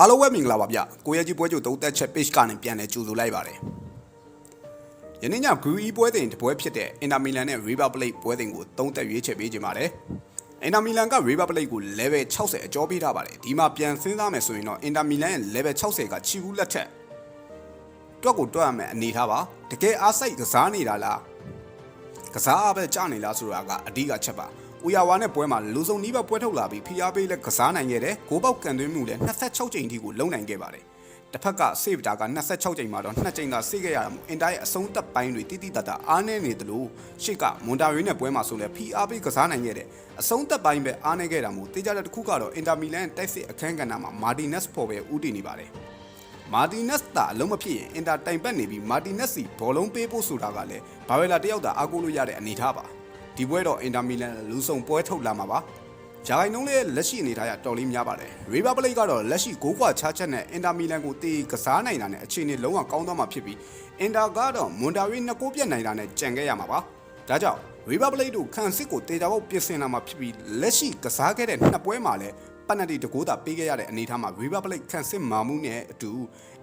အားလုံးပဲမင်္ဂလာပါဗျကိုရဲကြီးပွဲကြိုသုံးသက်ချက် page ကနေပြန်လဲကြိုဆိုလိုက်ပါတယ်ယနေ့ည GUI ပွဲစဉ်တစ်ပွဲဖြစ်တဲ့ Inter Milan နဲ့ River Plate ပွဲစဉ်ကိုသုံးသက်ရွေးချယ်ပေးကြပါတယ် Inter Milan က River Plate ကို level 60အကျော်ပေးထားပါတယ်ဒီမှာပြန်စဉ်းစားမယ်ဆိုရင်တော့ Inter Milan ရဲ့ level 60ကချီဘူးလက်ထက်တွက်ကိုတွက်ရမယ်အနေထားပါတကယ်အားစိုက်ကစားနေတာလားကစားအားပဲကြနေလားဆိုတာကအဓိကချက်ပါ။ ဦးရဝါနဲ့ပွဲမှာလူစုံနီးပါးပွဲထုတ်လာပြီးဖိအားပေးလဲကစားနိုင်ခဲ့တယ်။ဂိုးပေါက်ကန်သွင်းမှုလည်း26ကြိမ်ထိကိုလုံနိုင်ခဲ့ပါတယ်။တစ်ဖက်က save တာက26ကြိမ်မှာတော့2ကြိမ်သာဆေးခဲ့ရတာမို့အင်တာရဲ့အဆုံးသက်ပိုင်းတွေတိတိတတ်တာအားနည်းနေတယ်လို့ရှစ်ကမွန်တာရီနဲ့ပွဲမှာဆိုလဲဖိအားပေးကစားနိုင်ခဲ့တယ်။အဆုံးသက်ပိုင်းပဲအားနည်းခဲ့တာမို့တေးကြတဲ့တစ်ခုကတော့အင်တာမီလန်တိုက်စစ်အခန်းကဏ္ဍမှာမာတီနက်စ်ဖို့ပဲဦးတည်နေပါတယ်။မာတီနက်စ်တာအလုံးမဖြစ်ရင်အင်တာတိုင်ပတ်နေပြီးမာတီနက်စီဘောလုံးပေးဖို့ဆိုတာကလည်းဘာဝဲလာတယောက်သာအားကိုးလို့ရတဲ့အနေအထားပါ ဒီပွဲတော့အင်တာမီလန်လူဆောင်ပွဲထုတ်လာမှာပါဂျာဂိုင်နှုံးလေးရဲ့လက်ရှိအနေထားရတော်လေးများပါတယ်ရီဘာပလိတ်ကတော့လက်ရှိ6ကွာချားချက်နဲ့အင်တာမီလန်ကိုတေးကစားနိုင်တာနဲ့အခြေအနေလုံးဝကောင်းသွားမှာဖြစ်ပြီးအင်တာကတော့မွန်တာရီနှစ်ကိုပြတ်နိုင်တာနဲ့ကြံခဲ့ရမှာပါဒါကြောင့်ရီဘာပလိတ်တို့ခံစစ်ကိုတေချာပေါက်ပြင်ဆင်လာမှာဖြစ်ပြီးလက်ရှိကစားခဲ့တဲ့နှစ်ပွဲမှာလည်းပနတီတကိုးတာပေးခဲ့ရတဲ့အနေအထားမှာ River Plate ခန့်စစ်မာမှုနဲ့အတူ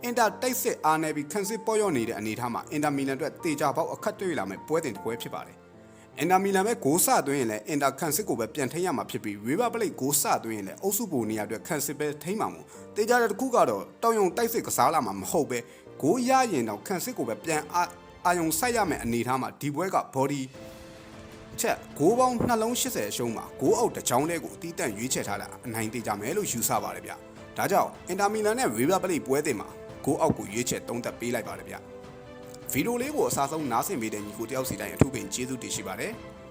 အင်တာတိုက်စစ်အားနေပြီးခန့်စစ်ပေါ်ရောက်နေတဲ့အနေအထားမှာအင်တာမီလန်အတွက်တေချာပေါက်အခက်တွေ့လာမယ့်ပွဲတင်တစ်ပွဲဖြစ်ပါတယ်။ အင်တာမီလန်ပဲဂိုးဆသွင်းရင်လည်းအင်တာခန့်စစ်ကိုပဲပြန်ထိန်းရမှာဖြစ်ပြီး River Plate ဂိုးဆသွင်းရင်လည်းအုပ်စုပုံနေရာအတွက်ခန့်စစ်ပဲထိန်းမှာမို့တေချာတဲ့တစ်ခုကတော့တောင်ယုံတိုက်စစ်ကစားလာမှာမဟုတ်ပဲဂိုးရရင်တော့ခန့်စစ်ကိုပဲပြန်အာအာယုံစိုက်ရမယ့်အနေအထားမှာဒီပွဲက body ချက်ဂိုးပေါင်းနှလုံး80အရှုံးမှာဂိုးအောက်တစ်ချောင်းလေးကိုအတီးတန့်ရွေးချယ်ထားတာအနိုင်သေးကြမယ်လို့ယူဆပါတယ်ဗျ။ဒါကြောင့်အင်တာမီလန်နဲ့ရီဗာပလိပွဲတင်မှာဂိုးအောက်ကိုရွေးချယ်သုံးသက်ပေးလိုက်ပါတယ်ဗျ။ ဗီဒီယိုလေးကိုအစားဆုံးနားဆင်ပေးတဲ့ညီကိုတယောက်စီတိုင်းအထူးပင်ကျေးဇူးတင်ရှိပါတယ်။